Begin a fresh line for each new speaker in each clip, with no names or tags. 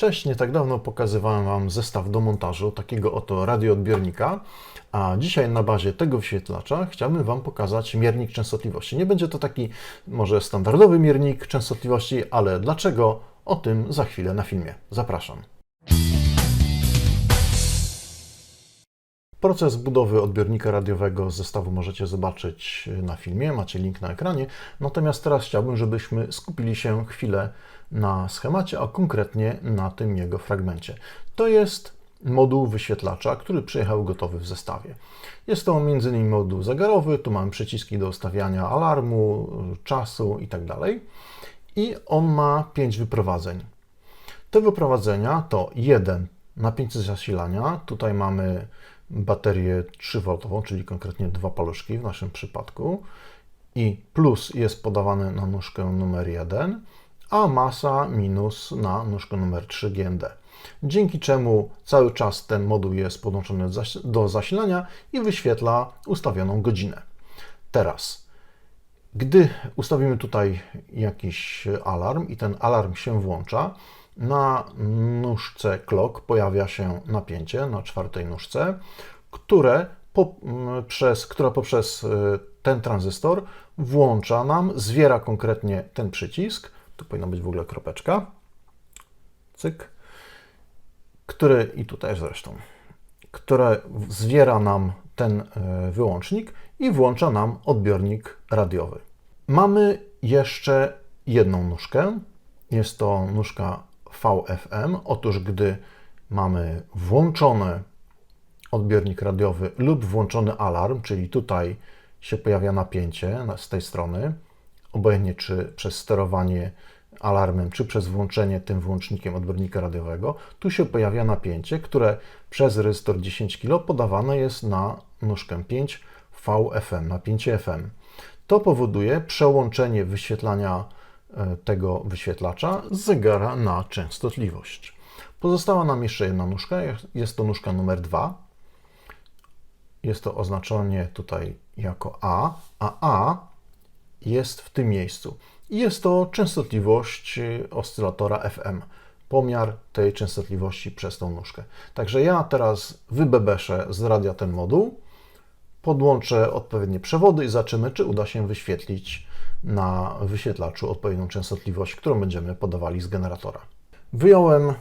Cześć, nie tak dawno pokazywałem Wam zestaw do montażu takiego oto radioodbiornika, a dzisiaj na bazie tego wyświetlacza chciałbym Wam pokazać miernik częstotliwości. Nie będzie to taki może standardowy miernik częstotliwości, ale dlaczego? O tym za chwilę na filmie. Zapraszam. Proces budowy odbiornika radiowego z zestawu możecie zobaczyć na filmie, macie link na ekranie. Natomiast teraz chciałbym, żebyśmy skupili się chwilę na schemacie, a konkretnie na tym jego fragmencie. To jest moduł wyświetlacza, który przyjechał gotowy w zestawie. Jest to m.in. moduł zegarowy, tu mamy przyciski do ustawiania alarmu, czasu itd. I on ma 5 wyprowadzeń. Te wyprowadzenia to jeden napięcie zasilania, tutaj mamy baterię 3V, czyli konkretnie dwa paluszki w naszym przypadku i plus jest podawany na nóżkę numer 1, a masa minus na nóżkę numer 3 GND. Dzięki czemu cały czas ten moduł jest podłączony do zasilania i wyświetla ustawioną godzinę. Teraz, gdy ustawimy tutaj jakiś alarm i ten alarm się włącza, na nóżce clock pojawia się napięcie na czwartej nóżce, które po, przez, która poprzez y, ten tranzystor włącza nam, zwiera konkretnie ten przycisk, tu powinna być w ogóle kropeczka, cyk, który i tutaj zresztą, które zwiera nam ten y, wyłącznik i włącza nam odbiornik radiowy. Mamy jeszcze jedną nóżkę, jest to nóżka VFM. Otóż gdy mamy włączony odbiornik radiowy lub włączony alarm, czyli tutaj się pojawia napięcie z tej strony, obojętnie czy przez sterowanie alarmem, czy przez włączenie tym włącznikiem odbiornika radiowego, tu się pojawia napięcie, które przez rezystor 10 kg podawane jest na nóżkę 5 VFM, napięcie FM. To powoduje przełączenie wyświetlania tego wyświetlacza z zegara na częstotliwość. Pozostała nam jeszcze jedna nóżka, jest to nóżka numer 2. Jest to oznaczenie tutaj jako A, a A jest w tym miejscu. I jest to częstotliwość oscylatora FM, pomiar tej częstotliwości przez tą nóżkę. Także ja teraz wybebeszę z radia ten moduł, podłączę odpowiednie przewody i zobaczymy, czy uda się wyświetlić na wyświetlaczu odpowiednią częstotliwość, którą będziemy podawali z generatora. Wyjąłem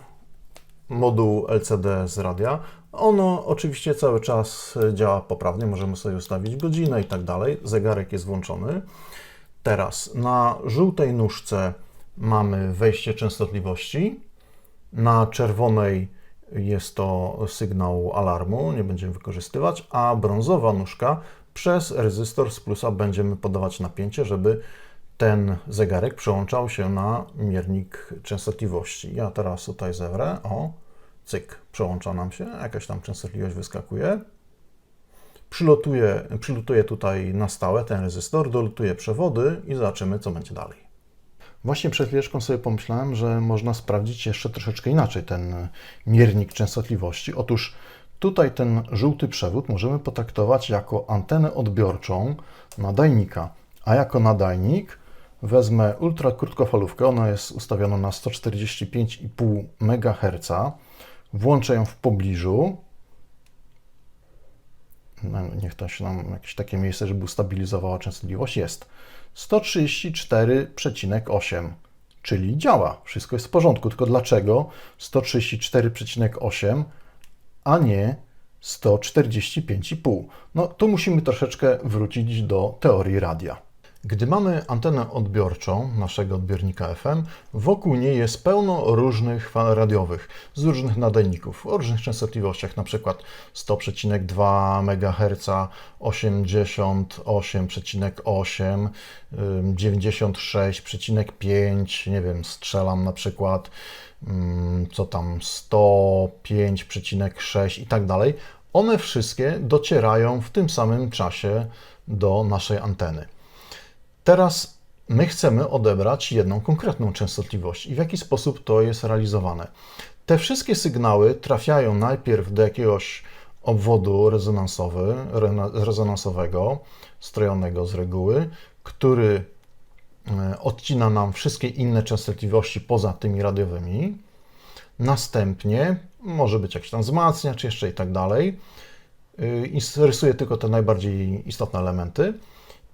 moduł LCD z radia. Ono oczywiście cały czas działa poprawnie, możemy sobie ustawić godzinę i tak dalej. Zegarek jest włączony. Teraz na żółtej nóżce mamy wejście częstotliwości. Na czerwonej jest to sygnał alarmu, nie będziemy wykorzystywać, a brązowa nóżka przez rezystor z plusa będziemy podawać napięcie, żeby ten zegarek przełączał się na miernik częstotliwości. Ja teraz tutaj zewrę, o, cyk, przełącza nam się, jakaś tam częstotliwość wyskakuje. Przylotuje, przylutuje tutaj na stałe ten rezystor, dolutuje przewody i zobaczymy, co będzie dalej. Właśnie przed chwileczką sobie pomyślałem, że można sprawdzić jeszcze troszeczkę inaczej ten miernik częstotliwości. Otóż Tutaj ten żółty przewód możemy potraktować jako antenę odbiorczą nadajnika, a jako nadajnik wezmę ultrakrótkofalówkę, ona jest ustawiona na 145,5 MHz, włączę ją w pobliżu, no, niech to się nam jakieś takie miejsce, żeby ustabilizowała częstotliwość, jest. 134,8, czyli działa, wszystko jest w porządku, tylko dlaczego 134,8 a nie 145,5. No tu musimy troszeczkę wrócić do teorii radia. Gdy mamy antenę odbiorczą naszego odbiornika FM, wokół niej jest pełno różnych fal radiowych z różnych nadajników o różnych częstotliwościach, np. 100,2 MHz, 88,8, 96,5, nie wiem, strzelam na przykład co tam 105,6 i tak dalej, one wszystkie docierają w tym samym czasie do naszej anteny. Teraz my chcemy odebrać jedną konkretną częstotliwość i w jaki sposób to jest realizowane. Te wszystkie sygnały trafiają najpierw do jakiegoś obwodu rezonansowy, rezonansowego, strojonego z reguły, który odcina nam wszystkie inne częstotliwości poza tymi radiowymi. Następnie może być jakiś tam wzmacniacz jeszcze i tak dalej. Yy, Rysuję tylko te najbardziej istotne elementy.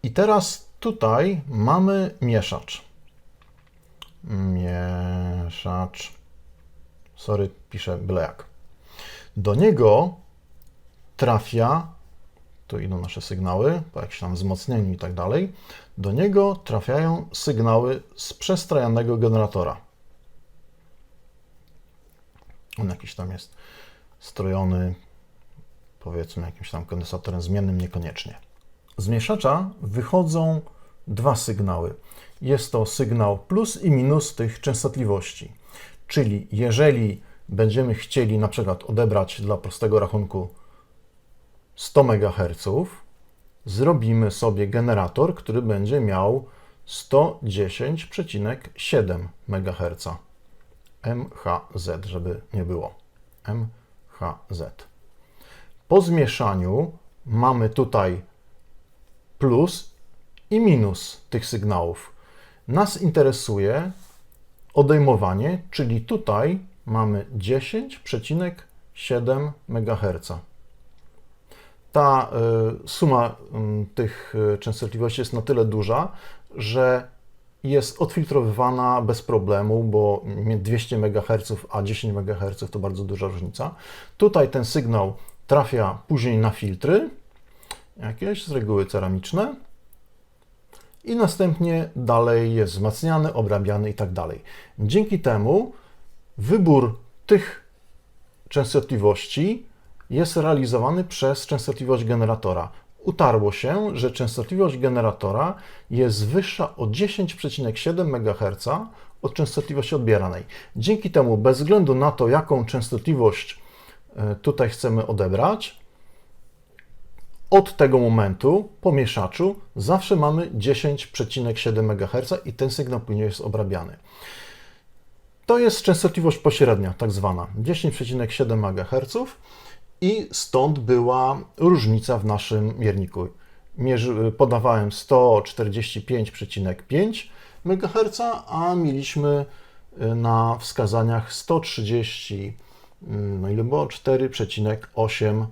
I teraz tutaj mamy mieszacz. Mieszacz. Sorry, piszę byle jak. Do niego trafia, tu idą nasze sygnały, po jakimś tam wzmocnieniu i tak dalej, do niego trafiają sygnały z przestrajanego generatora. On jakiś tam jest strojony, powiedzmy, jakimś tam kondensatorem zmiennym, niekoniecznie. Z mieszacza wychodzą dwa sygnały. Jest to sygnał plus i minus tych częstotliwości. Czyli jeżeli będziemy chcieli na przykład odebrać dla prostego rachunku 100 MHz, zrobimy sobie generator, który będzie miał 110,7 MHz. MHZ, żeby nie było. MHZ. Po zmieszaniu mamy tutaj plus i minus tych sygnałów. Nas interesuje odejmowanie, czyli tutaj mamy 10,7 MHz. Ta y, suma y, tych y, częstotliwości jest na tyle duża, że jest odfiltrowywana bez problemu, bo 200 MHz a 10 MHz to bardzo duża różnica. Tutaj ten sygnał trafia później na filtry, jakieś z reguły ceramiczne, i następnie dalej jest wzmacniany, obrabiany i tak dalej. Dzięki temu wybór tych częstotliwości jest realizowany przez częstotliwość generatora. Utarło się, że częstotliwość generatora jest wyższa o 10,7 MHz od częstotliwości odbieranej. Dzięki temu, bez względu na to, jaką częstotliwość e, tutaj chcemy odebrać, od tego momentu po mieszaczu zawsze mamy 10,7 MHz i ten sygnał później jest obrabiany. To jest częstotliwość pośrednia, tak zwana 10,7 MHz i stąd była różnica w naszym mierniku. Mierzy, podawałem 145,5 MHz, a mieliśmy y, na wskazaniach 130, mm, no ile było? 4,8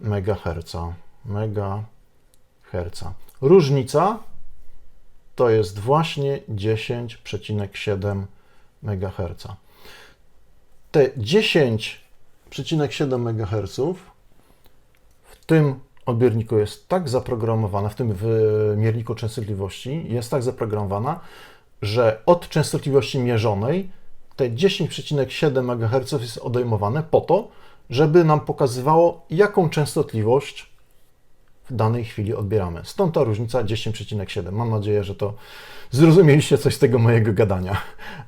MHz. MHz. Różnica to jest właśnie 10,7 MHz. Te 10,7 MHz w tym odbiorniku jest tak zaprogramowana, w tym mierniku częstotliwości jest tak zaprogramowana, że od częstotliwości mierzonej te 10,7 MHz jest odejmowane po to, żeby nam pokazywało, jaką częstotliwość danej chwili odbieramy. Stąd ta różnica 10,7. Mam nadzieję, że to zrozumieliście coś z tego mojego gadania.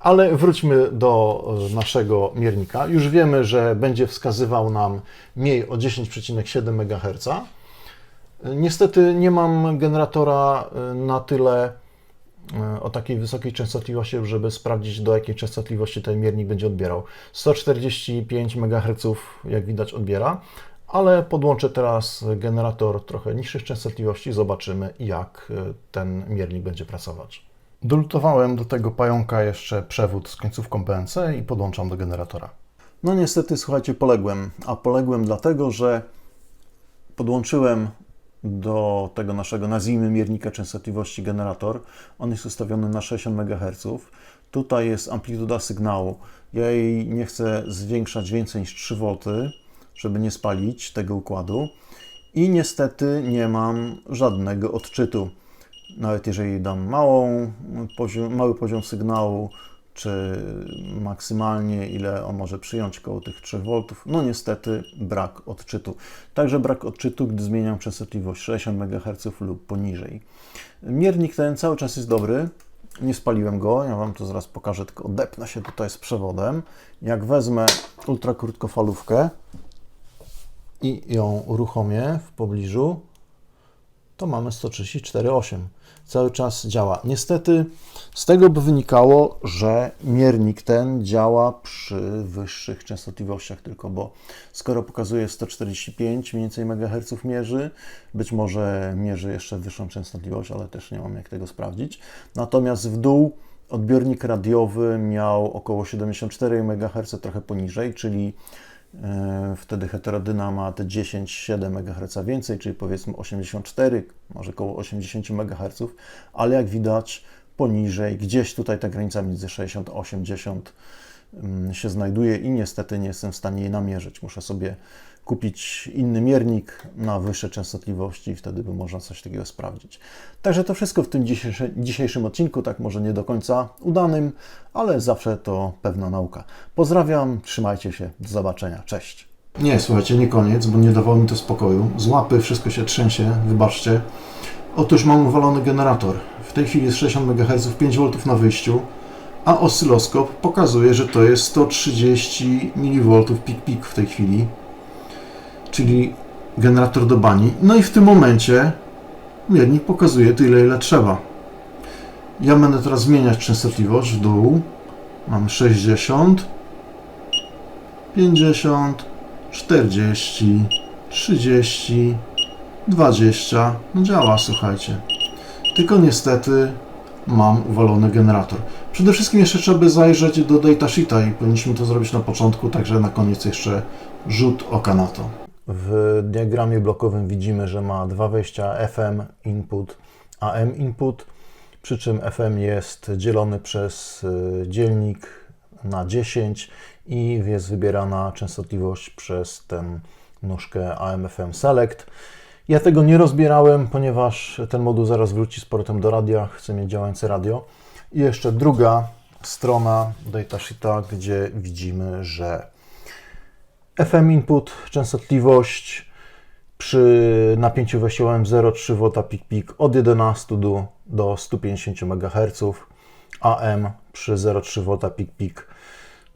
Ale wróćmy do e, naszego miernika. Już wiemy, że będzie wskazywał nam mniej o 10,7 MHz. Niestety nie mam generatora e, na tyle e, o takiej wysokiej częstotliwości, żeby sprawdzić do jakiej częstotliwości ten miernik będzie odbierał. 145 MHz jak widać odbiera, ale podłączę teraz generator trochę niższych częstotliwości, zobaczymy jak e, ten miernik będzie pracować. Dolutowałem do tego pająka jeszcze przewód z końcówką BNC i podłączam do generatora. No niestety, słuchajcie, poległem. A poległem dlatego, że podłączyłem do tego naszego, nazwijmy miernika częstotliwości generator. On jest ustawiony na 60 MHz. Tutaj jest amplituda sygnału. Ja jej nie chcę zwiększać więcej niż 3 V żeby nie spalić tego układu. I niestety nie mam żadnego odczytu. Nawet jeżeli dam małą, poziom, mały poziom sygnału, czy maksymalnie ile on może przyjąć koło tych 3 V, no niestety brak odczytu. Także brak odczytu, gdy zmieniam częstotliwość 60 MHz lub poniżej. Miernik ten cały czas jest dobry, nie spaliłem go, ja Wam to zaraz pokażę, tylko odepnę się tutaj z przewodem. Jak wezmę ultrakrótkofalówkę, i ją uruchomię w pobliżu, to mamy 134,8. Cały czas działa. Niestety z tego by wynikało, że miernik ten działa przy wyższych częstotliwościach tylko, bo skoro pokazuje 145 mniej więcej MHz mierzy, być może mierzy jeszcze wyższą częstotliwość, ale też nie mam jak tego sprawdzić. Natomiast w dół Odbiornik radiowy miał około 74 MHz, trochę poniżej, czyli wtedy heterodyna ma te 10-7 MHz więcej, czyli powiedzmy 84, może około 80 MHz, ale jak widać poniżej, gdzieś tutaj ta granica między 60 a 80 mm, się znajduje i niestety nie jestem w stanie jej namierzyć. Muszę sobie kupić inny miernik na wyższe częstotliwości i wtedy by można coś takiego sprawdzić. Także to wszystko w tym dzisiejszy, dzisiejszym odcinku, tak może nie do końca udanym, ale zawsze to pewna nauka. Pozdrawiam, trzymajcie się, do zobaczenia, cześć. Nie, słuchajcie, nie koniec, bo nie dawało mi to spokoju. Z łapy wszystko się trzęsie, wybaczcie. Otóż mam uwalony generator. W tej chwili jest 60 MHz, 5 V na wyjściu, a oscyloskop pokazuje, że to jest 130 mV pik-pik w tej chwili, czyli generator do bani. No i w tym momencie miernik pokazuje tyle, ile trzeba. Ja będę teraz zmieniać częstotliwość w dół. Mam 60, 50, 40, 30, 20. No działa, słuchajcie. Tylko niestety mam uwalony generator. Przede wszystkim jeszcze trzeba by zajrzeć do datasheeta i powinniśmy to zrobić na początku, także na koniec jeszcze rzut oka na to. W diagramie blokowym widzimy, że ma dwa wejścia FM input, AM input, przy czym FM jest dzielony przez y, dzielnik na 10 i jest wybierana częstotliwość przez tę nóżkę AM/FM Select. Ja tego nie rozbierałem, ponieważ ten moduł zaraz wróci z portem do radia, chcę mieć działające radio. I jeszcze druga strona datasheeta, gdzie widzimy, że FM input, częstotliwość przy napięciu wejściowym 0,3 V pik pik od 11 do, do 150 MHz, AM przy 0,3 V pik pik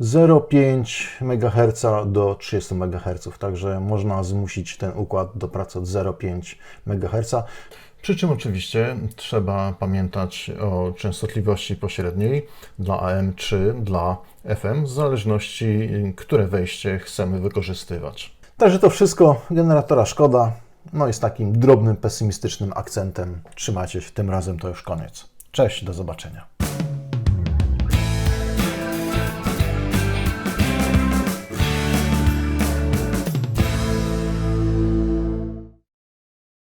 0,5 MHz do 30 MHz, także można zmusić ten układ do pracy od 0,5 MHz. Przy czym oczywiście trzeba pamiętać o częstotliwości pośredniej dla AM czy dla FM, w zależności które wejście chcemy wykorzystywać. Także to wszystko, generatora szkoda, no i z takim drobnym pesymistycznym akcentem trzymajcie się, tym razem to już koniec. Cześć, do zobaczenia.